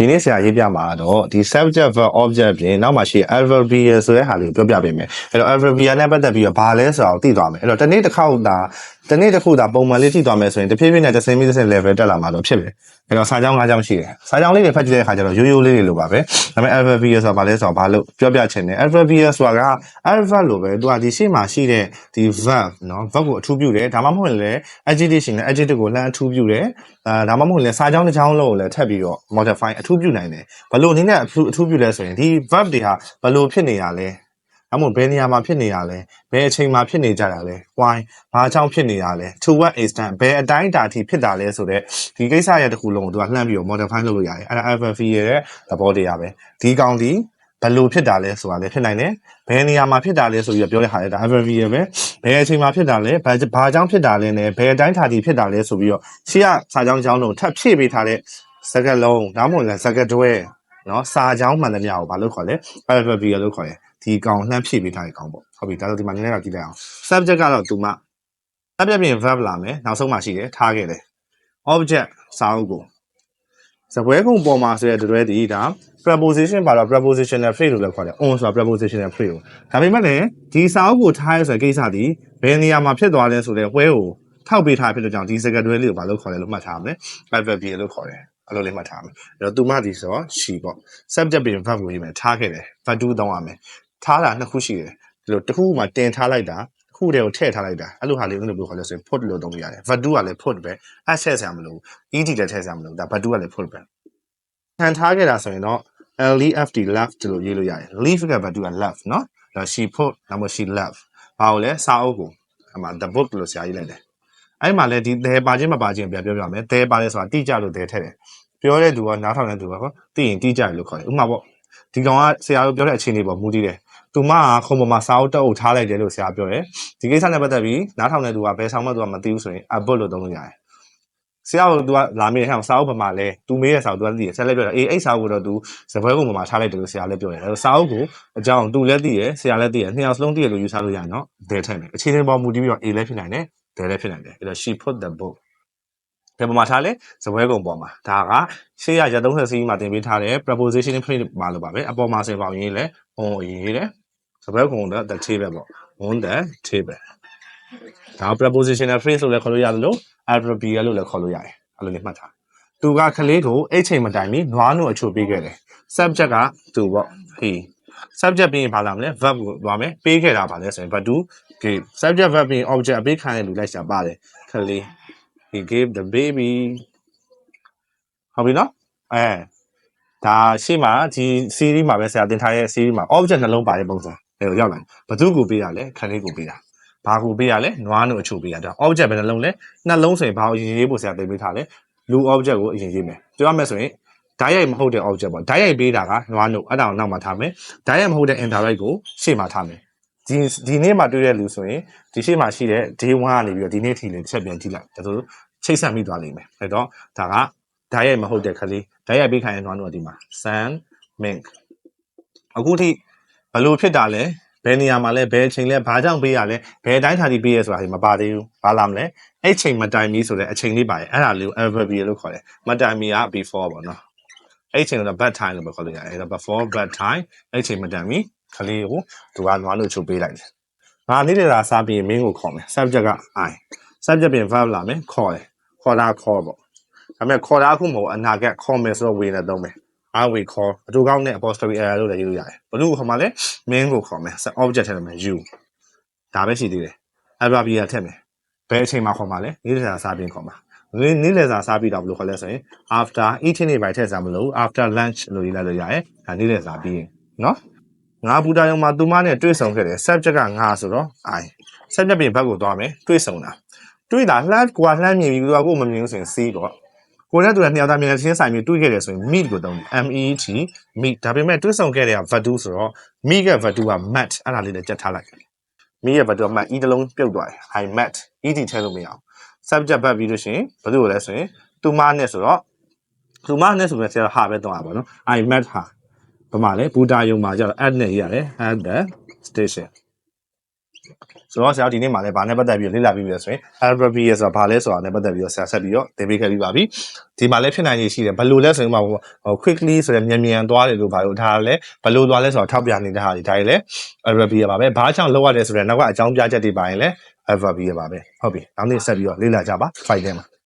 ဒီနေ့ဆရာရေးပြမှာတော့ဒီ subject verb object ပြင်နောက်မှရှိ adverbial ဆိုတဲ့ဟာလေးကိုပြောပြပေးမယ်အဲ့တော့ adverbial နဲ့ပတ်သက်ပြီးတော့ဘာလဲဆိုတာကိုသိသွားမယ်အဲ့တော့တစ်နေ့တစ်ခေါက်သာ တနေ့တစ်ခုသာပုံမှန်လေးကြည့်သွားမယ်ဆိုရင်တဖြည်းဖြည်းနဲ့တစ်စင်းပြီးတစ်စင်း level တက်လာမှာတော့ဖြစ်မယ်။ဒါတော့စာကြောင်း၅ကြောင်းရှိတယ်။စာကြောင်းလေးတွေဖတ်ကြည့်တဲ့အခါကျတော့ရိုးရိုးလေးတွေလိုပါပဲ။ဒါပေမဲ့ alpha beta ဆိုတာဘာလဲဆိုတော့ဘာလို့ပြောပြချင်တယ်။ alpha beta ဆိုတာက alpha လို့ပဲသူကဒီရှေ့မှာရှိတဲ့ဒီ verb နော် verb ကိုအထူးပြုတယ်။ဒါမှမဟုတ်လည်း adjective ရှင်နဲ့ adjective ကိုလှမ်းအထူးပြုတယ်။အာဒါမှမဟုတ်လည်းစာကြောင်းတစ်ကြောင်းလုံးကိုလည်းထပ်ပြီးတော့ modify အထူးပြုနိုင်တယ်။ဘလို့အနေနဲ့အထူးအထူးပြုလဲဆိုရင်ဒီ verb တွေဟာဘလို့ဖြစ်နေရလဲ။ အမို့ဘယ်နေရာမှာဖြစ်နေရလဲဘယ်အချိန်မှာဖြစ်နေကြတာလဲ why ဘာကြောင့်ဖြစ်နေရလဲ to what extent ဘယ်အတိုင်းအတာအထိဖြစ်တာလဲဆိုတော့ဒီကိစ္စရဲ့တစ်ခုလုံးကိုသူကလှမ်းပြီးတော့ modify လုပ်လို့ရတယ်အဲ့ဒါ FFV ရဲ့သဘောတရားပဲဒီကောင်ဒီဘယ်လိုဖြစ်တာလဲဆိုတာလည်းဖြစ်နိုင်တယ်ဘယ်နေရာမှာဖြစ်တာလဲဆိုပြီးတော့ပြောတဲ့ဟာလေဒါ FFV ရဲ့ပဲဘယ်အချိန်မှာဖြစ်တာလဲဘာဘာကြောင့်ဖြစ်တာလဲနဲ့ဘယ်အတိုင်းအတာအထိဖြစ်တာလဲဆိုပြီးတော့ရှေ့ကစာကြောင်းကြောင်းလုံးထပ်ဖြည့်ပေးထားတဲ့စကားလုံးဒါမှမဟုတ်လည်းစကားတွဲနော်စာကြောင်းမှန်သမျှကိုဘာလို့ခေါ်လဲ FFV လို့ခေါ်တယ် ဒီကောင်လှမ်းဖြည့်ပေးထားတဲ့ကောင်ပေါ့ဟုတ်ပြီဒါဆိုဒီမှာနည်းနည်းတော့ကြည့်လိုက်အောင် subject ကတော့သူမှ subject ပြင် verb လာမယ်နောက်ဆုံးမှရှိတယ်ထားခဲ့တယ် object စာအုပ်ကိုစပွဲကုံပေါ်မှာဆိုတဲ့တွဲတည်ဒါ preposition ပါတော့ prepositional phrase လို့လည်းခေါ်တယ် on ဆိုတာ prepositional phrase ကိုဒါပေမဲ့လည်းဒီစာအုပ်ကိုထားရဆိုတဲ့ကိစ္စဒီဘယ်နေရာမှာဖြစ်သွားလဲဆိုတဲ့ပွဲကိုထောက်ပေးထားဖြစ်တဲ့ကြောင့်ဒီစကားတွဲလေးကိုဘာလို့ခေါ်လဲလို့မှတ်ထားမယ် verb ပြင်လို့ခေါ်တယ်အဲ့လိုလေးမှတ်ထားမယ်အဲ့တော့သူမဒီဆိုတော့ she ပေါ့ subject ပြင် verb ကိုရေးမယ်ထားခဲ့တယ် verb 2တောင်းရမယ် ထားတာနှစ်ခုရှိတယ်ဒီလိုတစ်ခုမှတင်ထားလိုက်တာတစ်ခုတည်းကိုထည့်ထားလိုက်တာအဲ့လိုဟာလေးဘယ်လိုပြောခေါ်လဲဆိုရင် put လို့သုံးလို့ရတယ် verb 2ကလည်း put ပဲ s ထည့်ဆရာမလို့ ed လည်းထည့်ဆရာမလို့ဒါ verb 2ကလည်း put ပဲခံထားခဲ့တာဆိုရင်တော့ left left လို့ရေးလို့ရတယ် leave က verb 2က left เนาะဒါ she put ဒါမှ she left ဘာလို့လဲစာအုပ်ကိုအမှ the book လို့ဆရာရေးလိုက်တယ်အဲ့မှာလည်းဒီ there ပါခြင်းမပါခြင်းပြန်ပြောပြမယ် there ပါလဲဆိုတာတိကျလို့ there ထည့်တယ်ပြောတဲ့သူကနားထောင်တဲ့သူကဟောသိရင်တိကျတယ်လို့ခေါ်တယ်ဥပမာပေါ့ဒီကောင်ကဆရာတို့ပြောတဲ့အခြေအနေပေါ်မူတည်တယ် သူမကခုံပေါ်မှာစာအုပ်တက်အုပ်ထားလိုက်တယ်လို့ဆရာပြောတယ်ဒီကိစ္စနဲ့ပတ်သက်ပြီးနားထောင်တဲ့သူကဘယ်ဆောင်မှသူကမသိဘူးဆိုရင် a book လို့သုံးလို့ရတယ်ဆရာကသူကလာမေးတဲ့ဟောစာအုပ်ပေါ်မှာလဲသူမေးတဲ့စာအုပ်သူကသိတယ်ဆက်လက်ပြောတယ်အေးအဲ့စာအုပ်ကိုတော့သူစပွဲကုံပေါ်မှာထားလိုက်တယ်လို့ဆရာလည်းပြောတယ်အဲစာအုပ်ကိုအကြောင်းသူလည်းသိတယ်ဆရာလည်းသိတယ်နှစ်ယောက်စလုံးသိတယ်လို့ယူဆလို့ရတယ်နော်ဒဲထက်မယ်အခြေအနေပေါ်မူတည်ပြီးတော့ A လည်းဖြစ်နိုင်တယ်ဒဲလည်းဖြစ်နိုင်တယ်အဲ့တော့ she put the book ဘယ်ပေါ်မှာထားလဲစပွဲကုံပေါ်မှာဒါကရှေ့ရရ30စီးမှာတင်ပေးထားတဲ့ preposition phrase မှာလို့ပါပဲအပေါ်မှာဆိုရင်ပေါ့ရေးလဲ on ရေးတယ် စပွဲကုံတော့ the table ပေါ့ on the table ဒါ prepositional phrase လို့လည်းခေါ်လို့ရတယ်လို့ adverbial လို့လည်းခေါ်လို့ရတယ်အဲ့လိုလေးမှတ်ထားသူကကလေးကိုအဲ့ချိန်မတိုင်မီနွားနို့အချိုပေးခဲ့တယ် subject ကသူပေါ့ he subject ပြီးရင်ဘာလာမလဲ verb ကိုသွားမယ်ပေးခဲ့တာပါလဲဆိုရင် but do give subject verb ပြီးရင် object အပေးခံရလူလိုက်ရှာပါတယ်ကလေး he gave the baby ဟုတ်ပြီနော်အဲဒါရှေ့မှာဒီ series မှာပဲဆရာတင်ထားတဲ့ series မှာ object နှလုံးပါတဲ့ပုံစံ အဲကိုရောက်လာတယ်ဘသူကိုပေးရလဲခလေးကိုပေးတာဘာကိုပေးရလဲနွားတို့အချိုပေးရတာ object ပဲနှလုံးလဲနှလုံးဆိုရင်ဘာကိုရေးရေးဖို့ဆရာတင်ပေးထားလဲလူ object ကိုအရင်ရေးမယ်ပြောရမယ်ဆိုရင်ဓာတ်ရိုက်မဟုတ်တဲ့ object ပေါ့ဓာတ်ရိုက်ပေးတာကနွားတို့အဲ့ဒါကိုနောက်မှာထားမယ်ဓာတ်ရိုက်မဟုတ်တဲ့ indirect ကိုရှေ့မှာထားမယ်ဒီဒီနေ့မှာတွေ့တဲ့လူဆိုရင်ဒီရှေ့မှာရှိတဲ့ day 1ကနေပြီးတော့ဒီနေ့ထိလေးတစ်ချက်ပြန်ကြည့်လိုက်ဒါဆိုချိတ်ဆက်မိသွားလိမ့်မယ်အဲ့တော့ဒါကဓာတ်ရိုက်မဟုတ်တဲ့ခလေးဓာတ်ရိုက်ပေးခိုင်းတဲ့နွားတို့ကဒီမှာ sun mink အခုထိ ဘယ်လိုဖြစ်တာလဲဘယ်နေရာမှာလဲဘယ်အချိန်လဲဘာကြောင့်ပေးရလဲဘယ်အတိုင်းထာတီပေးရဆိုတာဒီမပါသေးဘူးဘာလာမလဲအဲ့ချိန်မတိုင်မီဆိုတဲ့အချိန်လေးပါတယ်အဲ့ဒါလေးကို adverbial လို့ခေါ်တယ်မတိုင်မီက before ပေါ့နော်အဲ့ချိန်က bad time လို့ပဲခေါ်လို့ရတယ်အဲ့ဒါ before bad time အဲ့ချိန်မတိုင်မီခလေးကိုသူကနွားလို့ချုပ်ပေးလိုက်တယ်ငါနေတဲ့တာစားပြီးမင်းကိုခေါ်မယ် subject က i subject ပြင် verb လာမယ်ခေါ်တယ်ခေါ်တာခေါ်ပေါ့ဒါပေမဲ့ခေါ်တာအခုမဟုတ်အနာကခေါ်မယ်ဆိုတော့ဝေနဲ့သုံးမယ် I will call အတူကောင်းနဲ့ apostrophe error လို့လည်းရေးလို့ရတယ်ဘလို့ခေါ်မှာလဲ main ကိုခေါ်မယ် object ထည့်မယ် you ဒါပဲရှိသေးတယ် adverbial ထည့်မယ်ဘယ်အချိန်မှာခေါ်မှာလဲနေ့လည်စာစားပြီးခေါ်မှာနေ့နေ့လည်စာစားပြီးတော့ဘယ်လိုခေါ်လဲဆိုရင် after eating နေပိုင်းထည့်စားမလို့ after lunch လို့ရေးလိုက်လို့ရတယ်ဒါနေ့လည်စာပြီးရင်နော်ငါဘူတာယုံမှာသူမနဲ့တွေ့ဆုံခဲ့တယ် subject ကငါဆိုတော့ I subject ပြင်ဘက်ကိုသွားမယ်တွေ့ဆုံတာတွေ့တာလှမ်းကွာလှမ်းမြင်ပြီးသူကကိုယ်မမြင်ဘူးဆိုရင် C ပေါ့ ကိုယ်နဲ့တူတဲ့နှစ်ယောက်သားမြင်တဲ့ချင်းဆိုင်ပြီးတွေ့ခဲ့တယ်ဆိုရင် meet ကိုသုံးတယ် M E T meet ဒါပေမဲ့တွေ့ဆုံခဲ့တဲ့က verb ဆိုတော့ meet က verb က met အဲ့ဒါလေးလည်းကြက်ထားလိုက် meet ရဲ့ verb က met e တလုံးပြုတ်သွားတယ် I met e t ထဲလို့မရအောင် subject verb ပြီးလို့ရှိရင်ဘယ်လိုလဲဆိုရင်သူမနဲ့ဆိုတော့သူမနဲ့ဆိုရင်ဆရာဟာပဲသုံးရပါတော့ I met her ဘာမှလဲဘူတာယုံမှာကျတော့ at နဲ့ရေးရတယ် at the station ဆိုတော့ဆရာတို့ဒီနေ့မှာလည်းဘာနဲ့ပတ်သက်ပြီးတော့လေ့လာပြီးပြီလဲဆိုရင် Albert Beer ဆိုတာဘာလဲဆိုတာနဲ့ပတ်သက်ပြီးတော့ဆရာဆက်ပြီးတော့သင်ပေးခဲ့ပြီးပါပြီဒီမှာလည်းဖြစ်နိုင်ရရှိတယ်ဘယ်လိုလဲဆိုရင်မှာဟို quickly ဆိုတဲ့မြန်မြန်သွားတယ်လို့ဘာလို့ဒါလည်းဘယ်လိုသွားလဲဆိုတော့ထောက်ပြနေတဲ့ဟာတွေဒါတွေလည်း Albert Beer ပါပဲဘာကြောင့်လောက်ရတယ်ဆိုတော့နောက်ကအကြောင်းပြချက်တွေပါရင်လည်း Albert Beer ပါပဲဟုတ်ပြီနောက်နေ့ဆက်ပြီးတော့လေ့လာကြပါ fight ထဲမှာ